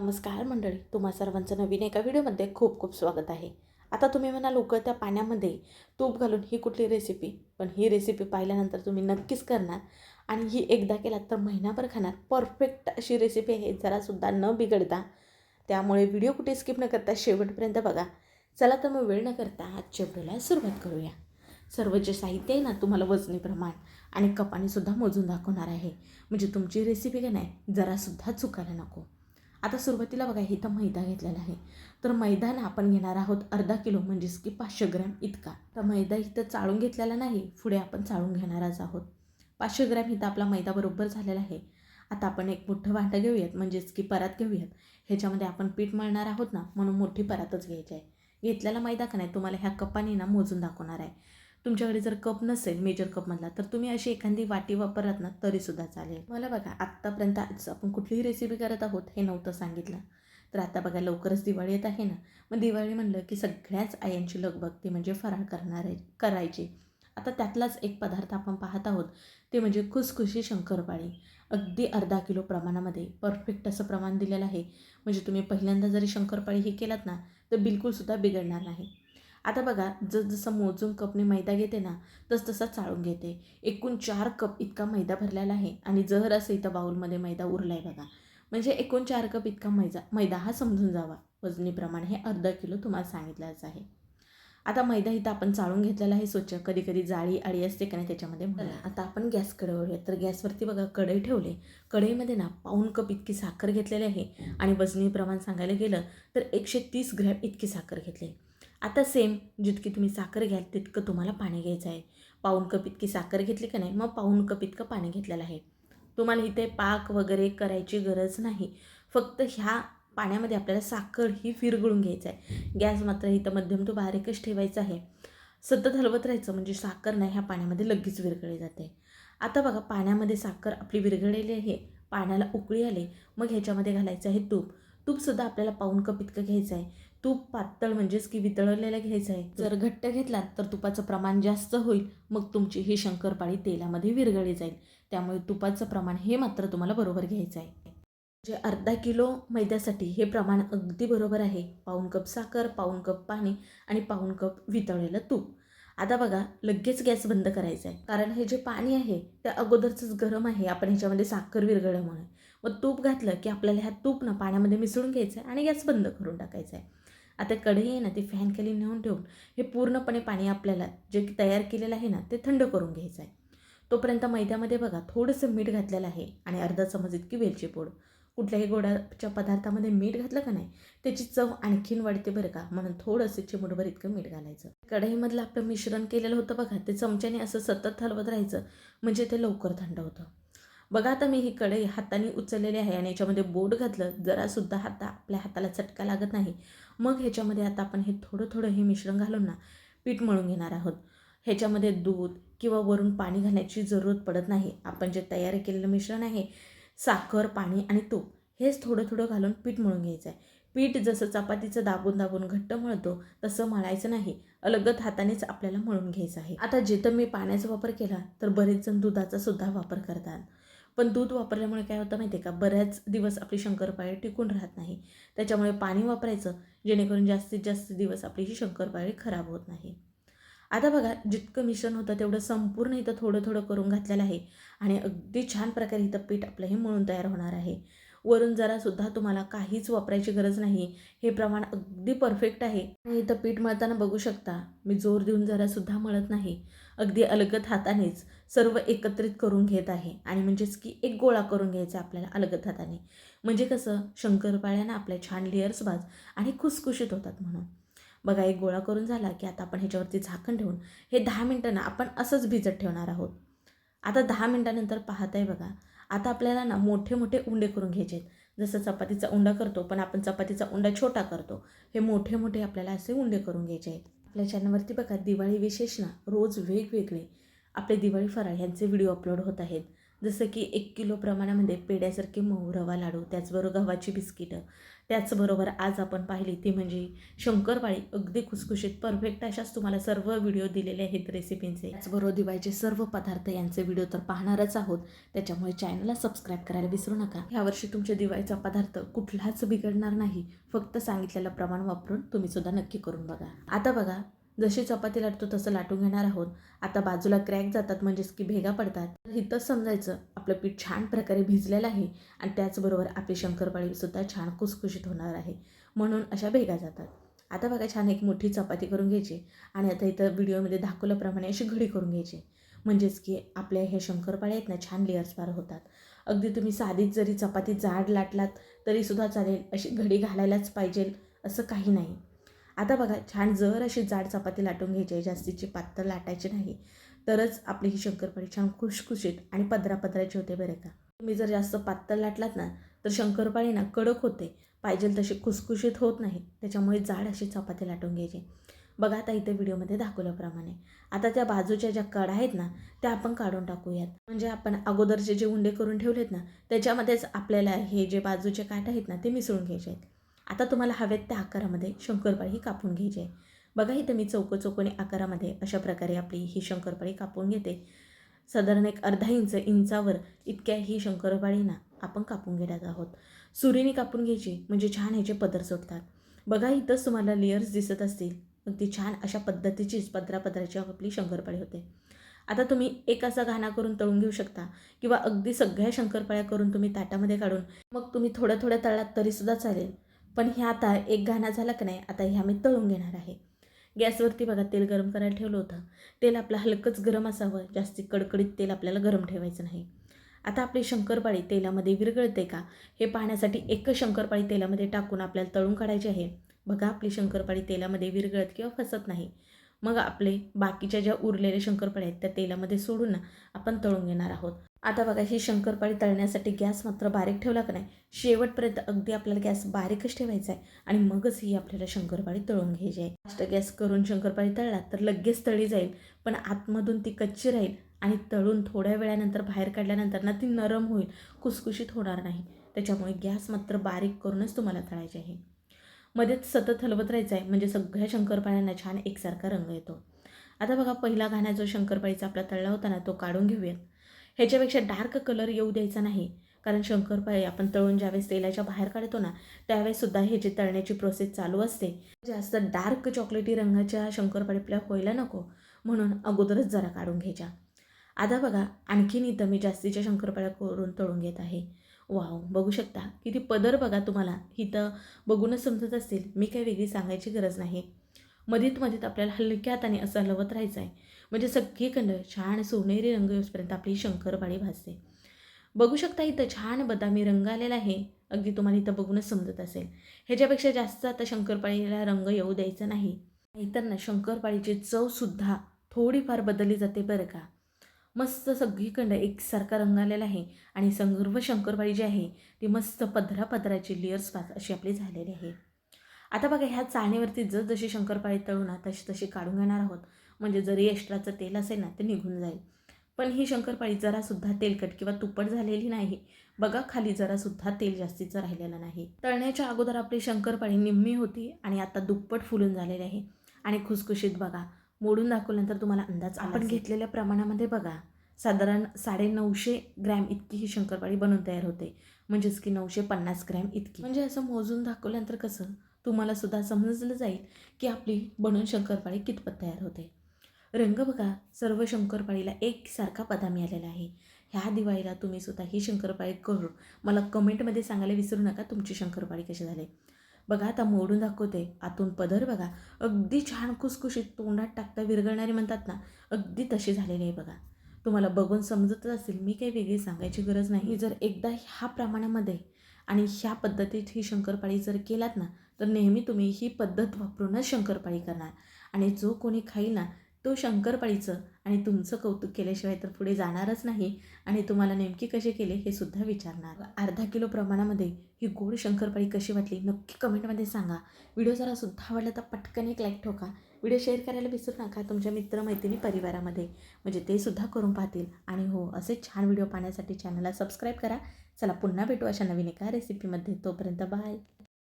नमस्कार मंडळी तुम्हा सर्वांचं नवीन एका व्हिडिओमध्ये खूप खूप स्वागत आहे. आता तुम्ही म्हणाल उकळत्या पाण्यामध्ये तूप घालून ही कुठली रेसिपी पण ही रेसिपी पाहिल्यानंतर तुम्ही नक्कीच करणार. आणि ही एकदा केलात तर महिनाभर खाणार. परफेक्ट अशी रेसिपी आहे जरासुद्धा न बिघडता. त्यामुळे व्हिडिओ कुठे स्किप न करता शेवटपर्यंत बघा. चला तर मग वेळ न करता आजच्या व्हिडिओला सुरुवात करूया. सर्व जे साहित्य आहे ना तुम्हाला वजनी प्रमाण आणि कपानेसुद्धा मोजून दाखवणार आहे. म्हणजे तुमची रेसिपी का नाही जरासुद्धा चुकायला नको. आता सुरुवातीला बघा इथं मैदा घेतलेला आहे. तर मैदा ना आपण घेणार आहोत अर्धा किलो म्हणजेच की पाचशे ग्रॅम इतका. तर मैदा इथं चाळून घेतलेला नाही पुढे आपण चाळून घेणारच आहोत. पाचशे ग्रॅम इथं आपला मैदा बरोबर झालेला आहे. आता आपण एक मोठं वाटं घेऊयात म्हणजेच की परात घेऊयात. ह्याच्यामध्ये आपण पीठ मळणार आहोत ना म्हणून मोठी परातच घ्यायची आहे. घेतलेला मैदा का नाही तुम्हाला ह्या कपाने ना मोजून दाखवणार आहे. तुमच्याकडे जर कप नसेल मेजर कपमधला तर तुम्ही अशी एखादी वाटी वापरलात ना तरीसुद्धा चालेल. मला बघा आत्तापर्यंत आज आपण कुठलीही रेसिपी करत आहोत हे नव्हतं सांगितलं. तर आता बघा लवकरच दिवाळी येत आहे ना. मग दिवाळी म्हणलं की सगळ्याच आयांची लगबग ती म्हणजे फराळ करणार आहे करायची. आता त्यातलाच एक पदार्थ आपण पाहत आहोत ते म्हणजे खुसखुशी शंकरपाळी. अगदी अर्धा किलो प्रमाणामध्ये परफेक्ट असं प्रमाण दिलेलं आहे. म्हणजे तुम्ही पहिल्यांदा जरी शंकरपाळी ही केलात ना तर बिलकुलसुद्धा बिघडणार नाही. आता बघा जसं मोजून कपने मैदा घेते ना तस तसा चाळून घेते. एकूण चार कप इतका मैदा भरलेला आहे आणि जर असं इथं बाऊलमध्ये मैदा उरला आहे बघा. म्हणजे एकूण चार कप इतका मैदा मैदा हा समजून जावा. वजनीप्रमाणे हे अर्धा किलो तुम्हाला सांगितलंच आहे. आता मैदा इथं आपण चाळून घेतलेला आहे स्वच्छ. कधी कधी जाळी आळी असते का नाही त्याच्यामध्ये आता आपण गॅस कडवळूया तर गॅसवरती बघा कढई ठेवले. कढईमध्ये ना पाऊन कप इतकी साखर घेतलेली आहे आणि वजनी प्रमाण सांगायला गेलं तर एकशे तीस ग्रॅम इतकी साखर घेतली. आता सेम जितकी तुम्ही साखर घ्याल तितकं तुम्हाला पाणी घ्यायचं आहे. पाऊन कप इतकी साखर घेतली का नाही मग पाऊन कप इतकं पाणी घेतलेलं आहे. तुम्हाला इथे पाक वगैरे करायची गरज नाही. फक्त ह्या पाण्यामध्ये आपल्याला साखर ही फिरगळून घ्यायचं आहे. गॅस मात्र इथं मध्यम तो बारीकच ठेवायचा आहे. सतत हलवत राहायचं म्हणजे साखर नाही ह्या पाण्यामध्ये लगेच विरघळली जाते. आता बघा पाण्यामध्ये साखर आपली विरघळलेली आहे. पाण्याला उकळी आले मग ह्याच्यामध्ये घालायचं आहे तूप. तूपसुद्धा आपल्याला पाऊन कप इतकं घ्यायचं आहे. तूप पातळ म्हणजेच की वितळलेला घ्यायचं आहे. जर घट्ट घेतलात तर तुपाचं प्रमाण जास्त होईल मग तुमची ही शंकरपाळी तेलामध्ये विरघळली जाईल. त्यामुळे तुपाचं प्रमाण हे मात्र तुम्हाला बरोबर घ्यायचं आहे. जे अर्धा किलो मैद्यासाठी हे प्रमाण अगदी बरोबर आहे. पाऊन कप साखर पाऊन कप पाणी आणि पाऊन कप वितळलेलं तूप. आता बघा लगेच गॅस बंद करायचा आहे. कारण हे जे पाणी आहे ते अगोदरचंच गरम आहे. आपण ह्याच्यामध्ये साखर विरघळल्यामुळे. मग तूप घातलं की आपल्याला ह्या तूप ना पाण्यामध्ये मिसळून घ्यायचं आहे आणि गॅस बंद करून टाकायचा आहे आता कढई आहे ना ती फॅनखाली नेऊन ठेवून हे पूर्णपणे पाणी आपल्याला जे तयार केलेलं आहे ना ते थंड करून घ्यायचं आहे तोपर्यंत मैद्यामध्ये बघा थोडंसं मीठ घातलेलं आहे आणि अर्धा चमच इतकी वेलची पूड. कुठल्याही गोडाच्या पदार्थामध्ये मीठ घातलं का नाही त्याची चव आणखीन वाढते बरं का म्हणून थोडंसं चिमूटभर इतकं मीठ घालायचं. कढईमधलं आपलं मिश्रण केलेलं होतं बघा ते चमच्याने असं सतत हलवत राहायचं म्हणजे ते लवकर थंड होतं. बघा आता मी ही कढई हाताने उचललेली आहे आणि याच्यामध्ये बोट घातलं जरासुद्धा हाता आपल्या हाताला चटका लागत नाही. मग ह्याच्यामध्ये आता आपण हे थोडं थोडं हे मिश्रण घालून ना पीठ मळून घेणार आहोत. ह्याच्यामध्ये दूध किंवा वरून पाणी घालण्याची जरूरत पडत नाही. आपण जे तयार केलेलं मिश्रण आहे साखर पाणी आणि तूप हेच थोडं थोडं घालून पीठ मळून घ्यायचं आहे पीठ जसं चपातीचं दाबून दाबून घट्ट मळतो तसं मळायचं नाही. अलगत हातानेच आपल्याला मळून घ्यायचं आहे. आता जिथं मी पाण्याचा वापर केला तर बरेच जण दुधाचा सुद्धा वापर करतात. पण दूध वापरल्यामुळे काय होतं माहिती आहे का? बऱ्याच दिवस आपली शंकरपाळी टिकून राहत नाही. त्याच्यामुळे पाणी वापरायचं जेणेकरून जास्तीत जास्त दिवस आपली ही शंकरपाळी खराब होत नाही. आता बघा जितकं मिश्रण होतं तेवढं संपूर्ण इथं थोडं थोडं करून घातलेलं आहे. आणि अगदी छान प्रकारे इथं पीठ आपलं हे तयार होणार आहे. वरून जरासुद्धा तुम्हाला काहीच वापरायची गरज नाही. हे प्रमाण अगदी परफेक्ट आहे. आणि इथं पीठ मळताना बघू शकता मी जोर देऊन जरासुद्धा मळत नाही. अगदी अलगत हातानेच. सर्व एकत्रित करून घेत आहे. आणि म्हणजेच की एक गोळा करून घ्यायचा आपल्याला अलगत हाताने म्हणजे कसं? शंकरपाळ्यानं आपल्या छान लेअर्स बाज आणि खुसखुशीत होतात म्हणून. बघा एक गोळा करून झाला की आता आपण ह्याच्यावरती झाकण ठेवून हे दहा मिनटांना आपण असंच भिजत ठेवणार आहोत. आता दहा मिनटानंतर पाहत आहे बघा. आता आपल्याला ना मोठे मोठे उंडे करून घ्यायचे आहेत. जसं चपातीचा उंडा करतो पण आपण चपातीचा उंडा छोटा करतो. हे मोठे मोठे आपल्याला असे उंडे करून घ्यायचे आहेत. आपल्या चॅनलवरती बघा दिवाळी विशेष ना रोज वेगवेगळे आपले दिवाळी फराळ यांचे व्हिडिओ अपलोड होत आहेत. जसं की एक किलो प्रमाणामध्ये पेड्यासारखे मऊ रवा लाडू त्याचबरोबर गव्हाची बिस्किटं. त्याचबरोबर आज आपण पाहिली ती म्हणजे शंकरपाळी. अगदी खुसखुशीत परफेक्ट अशाच तुम्हाला सर्व व्हिडिओ दिलेले आहेत रेसिपींचे त्याचबरोबर दिवाळीचे सर्व पदार्थ यांचे व्हिडिओ तर पाहणारच आहोत. त्याच्यामुळे चॅनलला सबस्क्राईब करायला विसरू नका. यावर्षी तुमच्या दिवाळीचा पदार्थ कुठलाच बिघडणार नाही. फक्त सांगितलेलं प्रमाण वापरून तुम्ही सुद्धा नक्की करून बघा. आता बघा जशी चपाती लाटतो तसं लाटून घेणार आहोत. आता बाजूला क्रॅक जातात म्हणजेच की भेगा पडतात. तर इथंच समजायचं आपलं पीठ छान प्रकारे भिजलेलं आहे आणि त्याचबरोबर आपली शंकरपाळीसुद्धा छान कुसकुशीत होणार आहे. म्हणून अशा भेगा जातात. आता बघा छान एक मोठी चपाती करून घ्यायची आणि आता इथं व्हिडिओमध्ये दाखवल्याप्रमाणे अशी घडी करून घ्यायची. म्हणजेच की आपल्या ह्या शंकरपाळ्या आहेत ना छान लेअर्स पार होतात. अगदी तुम्ही साधीच जरी चपाती जाड लाटलात तरीसुद्धा चालेल अशी घडी घालायलाच पाहिजे असं काही नाही. आता बघा छान जर अशी जाड चपाती लाटून घ्यायची आहे जास्तीची पातळ लाटायची नाही तरच आपली ही शंकरपाळी छान खुशखुशीत आणि पदरा पदराची होते बरं का. तुम्ही जर जास्त पातळ लाटलात ना तर शंकरपाळी ना कडक होते पाहिजे तशी खुसखुशीत होत नाही त्याच्यामुळे जाड अशी चपाती लाटून घ्यायची. बघा आता इथे व्हिडिओमध्ये दाखवल्याप्रमाणे. आता त्या बाजूच्या ज्या कडा आहेत ना त्या आपण काढून टाकूयात. म्हणजे आपण अगोदरचे जे उंडे करून ठेवलेत ना त्याच्यामध्येच आपल्याला हे जे बाजूचे काठ आहेत ना ते मिसळून घ्यायचे आहेत. आता तुम्हाला हवेत त्या आकारामध्ये शंकरपाळी ही कापून घ्यायची आहे. बघा इथं मी चौक चौकोनी आकारामध्ये अशा प्रकारे आपली ही शंकरपाळी कापून घेते. साधारण एक अर्धा इंच इंचावर इतक्या ही शंकरपाळी ना आपण कापून घेणार आहोत. सुरीने कापून घ्यायची म्हणजे छान ह्याचे पदर सुटतात. बघा इथंच तुम्हाला लेयर्स दिसत असतील अगदी छान अशा पद्धतीचीच पदरा पदराची आपली शंकरपाळी होते. आता तुम्ही एक असा घाणा करून तळून घेऊ शकता किंवा अगदी सगळ्या शंकरपाळ्या करून तुम्ही ताटामध्ये काढून मग तुम्ही थोड्या थोड्या तळात तरीसुद्धा चालेल. पण ह्या आता एक घाणा झाला की नाही आता ह्या मी तळून घेणार आहे. गॅसवरती बघा तेल गरम करायला ठेवलं होतं. तेल आपलं हलकंच गरम असावं जास्ती कडकडीत तेल आपल्याला गरम ठेवायचं नाही. आता आपली शंकरपाळी तेलामध्ये विरगळते का? हे पाहण्यासाठी एकच शंकरपाळी तेलामध्ये टाकून आपल्याला तळून काढायची आहे. बघा आपली शंकरपाळी तेलामध्ये विरगळत किंवा फसत नाही. मग आपले बाकीच्या ज्या उरलेल्या शंकरपाळ्या आहेत त्या तेलामध्ये सोडून आपण तळून घेणार आहोत. आता बघा ही शंकरपाळी तळण्यासाठी गॅस मात्र बारीक ठेवला का नाही? शेवटपर्यंत अगदी आपल्याला गॅस बारीकच ठेवायचा आहे आणि मगच ही आपल्याला शंकरपाळी तळून घ्यायची आहे. फास्ट गॅस करून शंकरपाळी तळला तर लगेच तळी जाईल पण आतमधून ती कच्ची राहील आणि तळून थोड्या वेळानंतर बाहेर काढल्यानंतर ना ती नरम होईल कुसकुशीत होणार नाही. त्याच्यामुळे गॅस मात्र बारीक करूनच तुम्हाला तळायचे आहे. मध्येच सतत हलवत राहायचं आहे म्हणजे सगळ्या शंकरपाळ्यांना छान एकसारखा रंग येतो. आता बघा पहिला घाणा जो शंकरपाळीचा आपला तळला होता ना तो काढून घेऊयात. ह्याच्यापेक्षा डार्क कलर येऊ द्यायचा नाही. कारण शंकरपाळी आपण तळून ज्यावेळेस तेलाच्या बाहेर काढतो ना त्यावेळेससुद्धा हे जे तळण्याची प्रोसेस चालू असते जास्त डार्क चॉकलेटी रंगाच्या शंकरपाळी आपल्या व्हायला नको. म्हणून अगोदरच जरा काढून घ्यायच्या. आता बघा आणखीन इथं मी जास्तीच्या शंकरपाळ्या करून तळून घेत आहे. वाव बघू शकता किती पदर बघा तुम्हाला. इथं बघूनच समजत असतील मी काही वेगळी सांगायची गरज नाही. मधीत मधीत आपल्याला हलक्या हाताने असं हलवत राहायचं आहे म्हणजे सगळीकडं छान सोनेरी रंग येऊसपर्यंत आपली शंकरपाळी भाजते बघू शकता इथं छान बदामी रंग आलेला आहे. अगदी तुम्हाला इथं बघूनच समजत असेल. ह्याच्यापेक्षा जास्त आता शंकरपाळीला रंग येऊ द्यायचा नाही. नाहीतर ना शंकरपाळीची चवसुद्धा थोडीफार बदलली जाते बरं का. मस्त सगळीकडं एकसारखा रंग आलेला आहे आणि संगर्व शंकरपाळी जी आहे ती मस्त पदरा पदराची लेअर्स पास अशी आपली झालेली आहे. आता बघा ह्या चाळणीवरती जसजशी शंकरपाळी तळू ना तशी तशी काढून घेणार आहोत. म्हणजे जरी एक्स्ट्राचं तेल असेल ना ते निघून जाईल. पण ही शंकरपाळी जरासुद्धा तेलकट किंवा तुपट झालेली नाही. बघा खाली जरासुद्धा तेल जास्तीचं राहिलेलं नाही. तळण्याच्या अगोदर आपली शंकरपाळी निम्मी होती आणि आता दुप्पट फुलून झालेली आहे. आणि खुसखुशीत बघा. मोडून दाखवल्यानंतर तुम्हाला अंदाज आपण घेतलेल्या प्रमाणामध्ये बघा. साधारण साडे नऊशे ग्रॅम इतकी ही शंकरपाळी बनवून तयार होते. म्हणजेच की नऊशे पन्नास ग्रॅम इतकी. म्हणजे असं मोजून दाखवल्यानंतर कसं? तुम्हाला सुद्धा समजलं जाईल की आपली बनवून शंकरपाळी कितपत तयार होते. रंग बघा सर्व शंकरपाळीला एकसारखा पदा मिळालेला आहे. ह्या दिवाळीला तुम्ही सुद्धा ही शंकरपाळी करून मला कमेंटमध्ये सांगायला विसरू नका तुमची शंकरपाळी कशी झाली. बघा आता मोडून दाखवते. आतून पदर बघा. अगदी छान खुसखुशीत तोंडात टाकता विरघळणारे म्हणतात ना अगदी तशी झालेली आहे बघा. तुम्हाला बघून समजतच असेल मी काही वेगळी सांगायची गरज नाही. जर एकदा ह्या प्रमाणामध्ये आणि ह्या पद्धतीत ही शंकरपाळी जर केलात ना तर नेहमी तुम्ही ही पद्धत वापरूनच शंकरपाळी करणार. आणि जो कोणी खाईल ना तो शंकरपाळीचं आणि तुमचं कौतुक केल्याशिवाय तर पुढे जाणारच नाही आणि तुम्हाला नेमकी कसे केले हे सुद्धा विचारणार. अर्धा किलो प्रमाणामध्ये ही गोड शंकरपाळी कशी वाटली नक्की कमेंटमध्ये सांगा. व्हिडिओ जरा सुद्धा आवडला तर पटकन एक लाईक ठोका. व्हिडिओ शेअर करायला विसरू नका तुमच्या मित्रमैत्रिणी परिवारामध्ये. म्हणजे ते सुद्धा करून पाहतील. आणि हो असे छान व्हिडिओ पाहण्यासाठी चॅनलला सबस्क्राईब करा. चला पुन्हा भेटू अशा नवीन एका रेसिपीमध्ये तोपर्यंत बाय